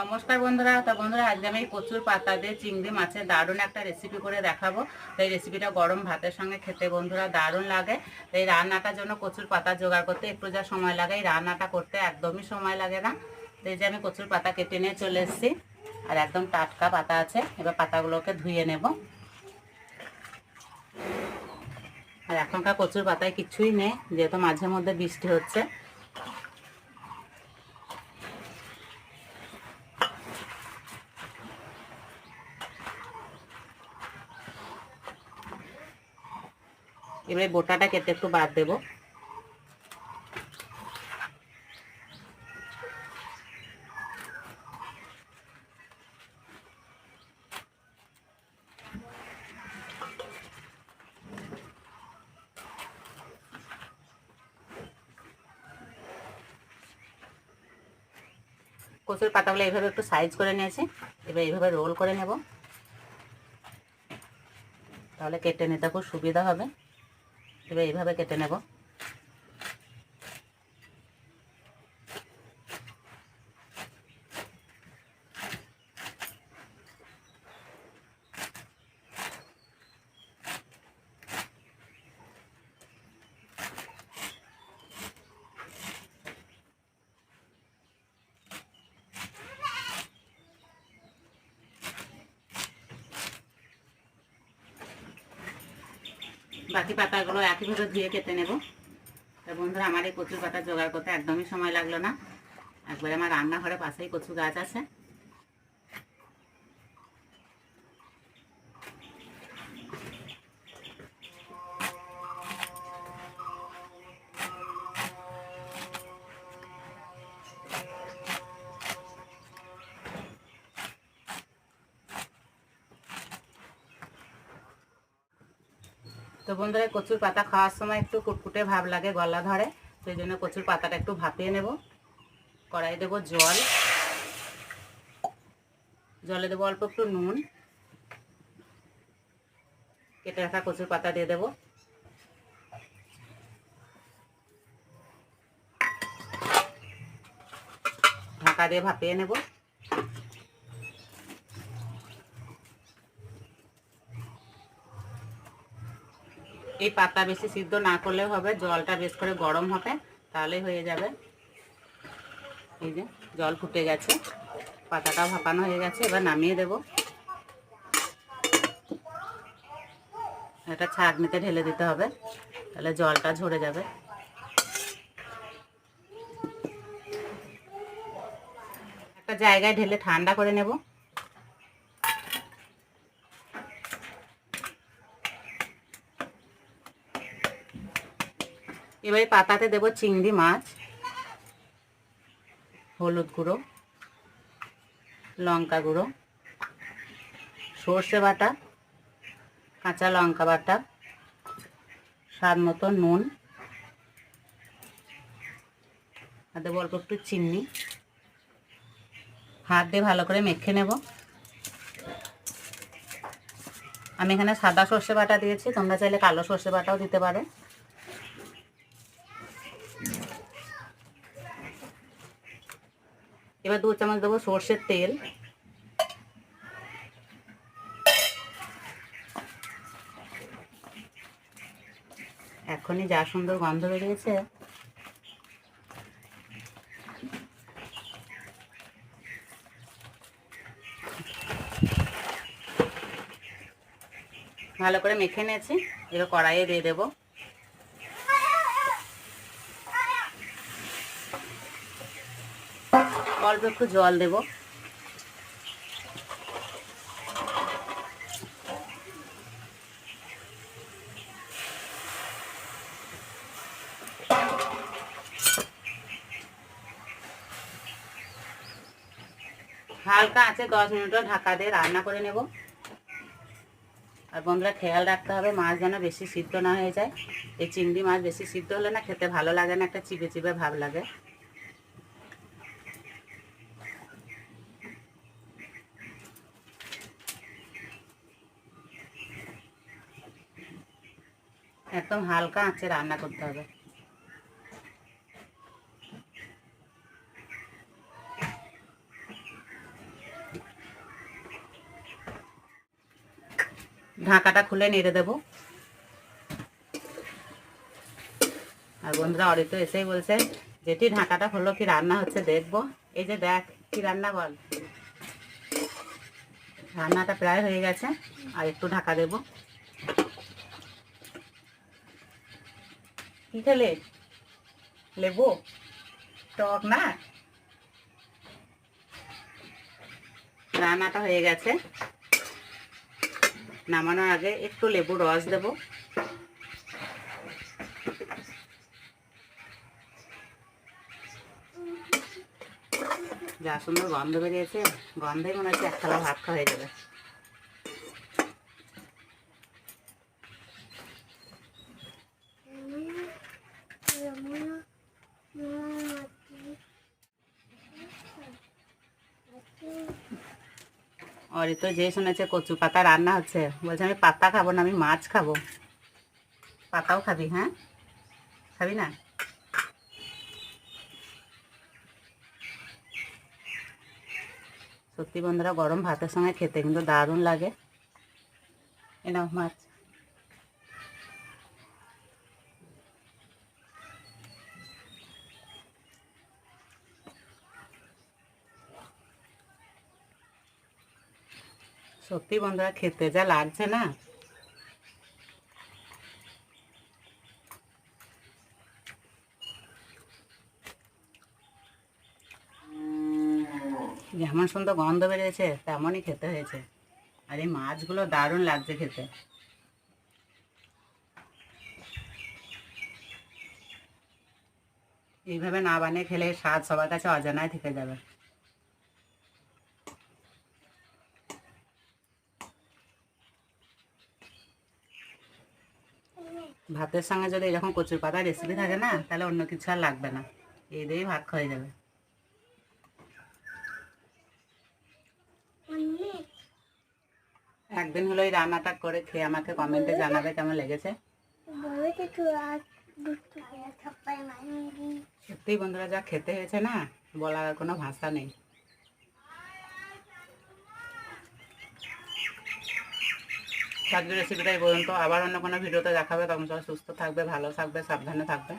নমস্কার বন্ধুরা। তা বন্ধুরা, আজকে আমি কচুর পাতা দিয়ে চিংড়ি মাছের দারুণ একটা রেসিপি করে দেখাবো। তো এই রেসিপিটা গরম ভাতের সঙ্গে খেতে বন্ধুরা দারুণ লাগে। তো এই রান্নাটার জন্য কচুর পাতা জোগাড় করতে একটু যা সময় লাগে। এই রান্নাটা করতে একদমই সময় লাগে না। তো এই যে আমি কচুর পাতা কেটে নিয়ে চলে এসেছি। আর একদম টাটকা পাতা আছে। এবার পাতাগুলোকে ধুয়ে নেব। আর এখনকার কচুর পাতায় কিছুই নেই, যেহেতু মাঝে মধ্যে বৃষ্টি হচ্ছে। এবারে বোটাটা কেটে একটু বাদ দেব। কচুর পাতাগুলো এইভাবে একটু সাইজ করে নিয়েছি, এবার এইভাবে রোল করে নেব। তাহলে কেটে নিতে খুব সুবিধা হবে। এবার এইভাবে কেটে নেব। বাকি পাতাগুলো একইভাবে ধুয়ে কেটে নেব। তা বন্ধুরা, আমার এই কচুর পাতা জোগাড় করতে একদমই সময় লাগল না। একবারে আমার রান্নাঘরে পাশেই কচু গাছ আছে। তো বন্ধুরা, কচুর পাতা খাওয়ার সময় একটু কুটকুটে ভাব লাগে গলা ধরে সেই জন্য কচুর পাতাটা একটু ভাপিয়ে নেব। কড়াই দেবো জল। জলে দেবো অল্প একটু নুন। কেটে রাখা কচুর পাতা দিয়ে দেবো। ঢাকা দিয়ে ভাপিয়ে নেব। এই পাতা বেশি সিদ্ধ না করলেও হবে, জলটা বেশ করে গরম হবে, তাহলেই হয়ে যাবে। এই যে জল ফুটে গেছে পাতাটা ভাপানো হয়ে গেছে, এবার নামিয়ে দেব। এটা ছাঁকনিতে ঢেলে দিতে হবে, তাহলে জলটা ঝরে যাবে। একটা জায়গায় ঢেলে ঠান্ডা করে নেব। এবারে পাতাতে দেব চিংড়ি মাছ, হলুদ গুঁড়ো, লঙ্কা গুঁড়ো, সর্ষে বাটা, কাঁচা লঙ্কা বাটা, স্বাদ মতো নুন, আর দেবো অল্প একটু চিনি। হাত দিয়ে ভালো করে মেখে নেব। আমি এখানে সাদা সর্ষে বাটা দিয়েছি, তোমরা চাইলে কালো সর্ষে বাটাও দিতে পারো। এবার দু চামচ দেবো সর্ষের তেল। এখনই যা সুন্দর গন্ধ বেরিয়েছে। ভালো করে মেখে নিয়েছি। এবার কড়াইয়ে দিয়ে দেবো। অল্প একটু জল দেব। হালকা আছে, দশ মিনিটও ঢাকা দিয়ে রান্না করে নেব। আর বন্ধুরা, খেয়াল রাখতে হবে, মাছ যেন বেশি সিদ্ধ না হয়ে যায়। এই চিংড়ি মাছ বেশি সিদ্ধ হলে না খেতে ভালো লাগে না, একটা চিপে চিপে ভাব লাগে। একদম হালকা আঁচে রান্না করতে হবে। ঢাকাটা খুলে নেড়ে দেব। আর বন্ধুরা অরিত এসেই বলছে যেটি ঢাকাটা হলো কি রান্না হচ্ছে দেখব। এই যে দেখ, কি রান্না বল। রান্নাটা প্রায় হয়ে গেছে, আর একটু ঢাকা দেবো। কি খেলে লেবু, টক, না? রান্নাটা হয়ে গেছে। নামানোর আগে একটু লেবুর রস দেব। যা সুন্দর গন্ধ বেরিয়েছে গন্ধে মনে হচ্ছে এক থালা ভাত খাওয়া হয়ে যাবে। অরে তো যে শুনেছে কচু পাতা রান্না হচ্ছে, বলছে আমি পাতা খাব না, আমি মাছ খাব। পাতাও খাবি হ্যাঁ? খাবি না? সত্যি বন্ধুরা, গরম ভাতের সঙ্গে খেতে কিন্তু দারুণ লাগে। এ নাও মাছ। সত্যি বন্ধুরা, খেতে যা লাগছে না। যেমন সুন্দর গন্ধ বেরিয়েছে, তেমনই খেতে হয়েছে। আর এই মাছগুলো দারুণ লাগছে খেতে। এইভাবে না বানিয়ে খেলে স্বাদ সবার কাছে অজানায় থেকে যাবে। ভাতের সঙ্গে যদি এরকম কচুর পাতা রেসিপি থাকে না তাহলে অন্য কিছু আর লাগবে না। এই দিয়েই ভাত খাওয়া যাবে। একদিন হলো এই রান্নাটা করে খেয়ে আমাকে কমেন্টে জানাবে কেমন লেগেছে। সত্যিই বন্ধুরা যা খেতে হয়েছে না বলার কোনো ভাষা নেই। আজকের রেসিপিটাই পর্যন্ত। আবার অন্য কোনো ভিডিওতে দেখাবে। তখন সবাই সুস্থ থাকবে, ভালো থাকবে, সাবধানে থাকবে।